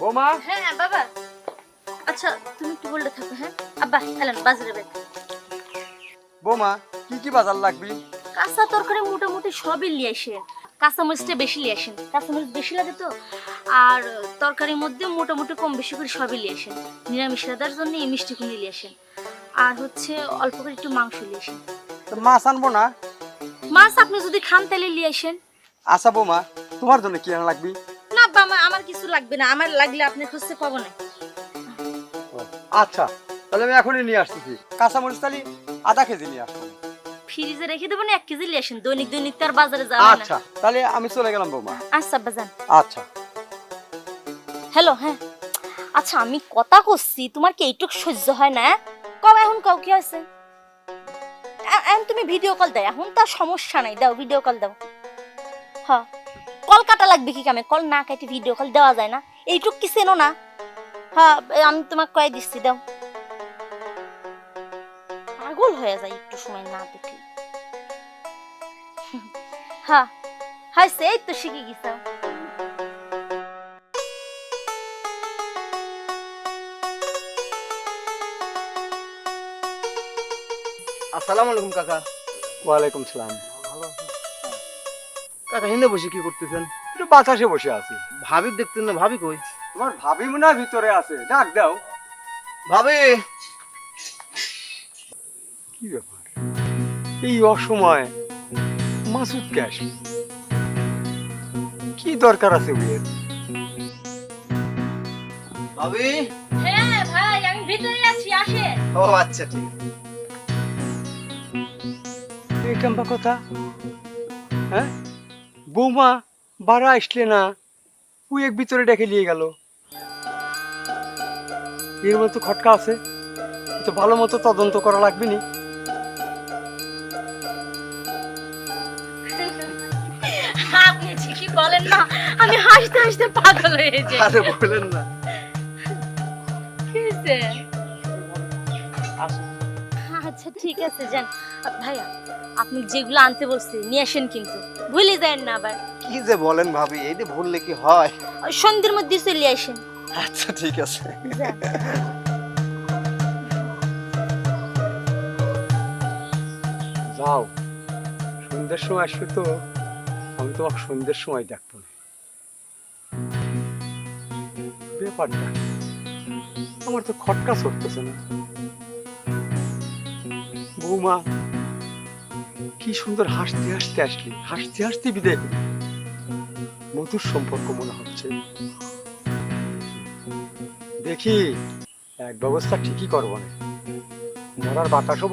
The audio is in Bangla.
বৌমা? হ্যাঁ বাবা। আচ্ছা তুমি একটু বললে থাকো হ্যাঁ? আব্বা এলেন বাজারে বের। বৌমা কি কি বাজার লাগবি? কাঁচা তরকারি মোটামুটি সবই নিয়ে কাঁচামরিচটা বেশি নিয়ে আসেন। কাঁচামরিচ বেশি লাগে তো। আর তরকারির মধ্যে মোটামুটি কম বেশি করে সবই নিয়ে আসেন। নিরামিষ রাধার জন্য এই মিষ্টি কুনি নিয়ে আসেন। আর হচ্ছে অল্প করে একটু মাংস নিয়ে আসেন। তো মাছ আনব না? মাছ আপনি যদি খান তাহলে নিয়ে আসেন। আচ্ছা বৌমা তোমার জন্য কি আনা লাগবি? আমার কিছু লাগবে না আমার লাগলে আপনি খুঁজতে পাবো না। আচ্ছা তাহলে আমি এখনই নিয়ে আসতেছি। কাঁচামরিচ তালি আধা কেজি নিয়ে আসব ফ্রিজে রেখে দেবো না এক কেজি নিয়ে আসেন দৈনিক দৈনিক তো আর বাজারে যাবে না। আচ্ছা তাহলে আমি চলে গেলাম বৌমা। আচ্ছা যান। আচ্ছা। হ্যালো হ্যাঁ। আচ্ছা আমি কথা করছি তোমার কি এইটুক সহ্য হয় না কও এখন কও কি হয়েছে? এখন তুমি ভিডিও কল দাও এখন তার সমস্যা নাই দাও ভিডিও কল দাও। হ্যাঁ কল কাটা লাগবে কি কামে? কল না কাটি ভিডিও কল দেওয়া যায় না। এইটুক কি চেনো না? হ্যাঁ আমি তোমাকে কয়ে দিচ্ছি দাও। পাগল হয়ে যায় একটু সময় না দেখলে হ্যাঁ হ্যাঁ এই তো শিখে গেছে। আসসালামু আলাইকুম কাকা। ওয়ালাইকুম সালাম। কাকা হিন্দে বসে কি করতেছেন? একটু বাতাসে বসে আছি। ভাবি দেখতেন না ভাবি কই? তোমার ভাবি মনে হয় ভিতরে আছে ডাক দাও। ভাবি! কি ব্যাপার? এই অসময় মাসুদ কে আসে? কি দরকার আছে বিয়ের? ভাবি! হ্যাঁ ভাই আমি ভিতরে আছি আসে ও আচ্ছা ঠিক এই কেমবা কথা হ্যাঁ? বৌমা বারা আসলে না। ওই এক ভিতরে ডেকে নিয়ে গেল। এর মতো খটকা আছে। তো ভালো মতো তদন্ত করা লাগবে নি। আপনি ঠিকই বলেন না আমি হাসতে হাসতে পাগল হয়ে যাই আরে বললেন না। আচ্ছা ঠিক আছে যান। ভাইয়া আপনি যেগুলো আনতে বলছি নিয়ে আসেন কিন্তু। ভুলে যায়েন না আবার। কি যে বলেন ভাবি এই যে ভুললে কি হয়। ওই সন্ধ্যের মধ্যে চলে আসেন। আচ্ছা ঠিক আছে। যাও। সন্ধ্যের সময় আসবে তো আমি তোমাকে সন্ধ্যের সময় দেখব না। ব্যাপারটা আমার তো খটকা চড়তেছে না। বৌমা কি সুন্দর হাসতে হাসতে আসলি, হাসতে হাসতে বিদায় মধুর সম্পর্ক মনে হচ্ছে। দেখি, এক ব্যবস্থা ঠিকই করব না। মরার বাতাসও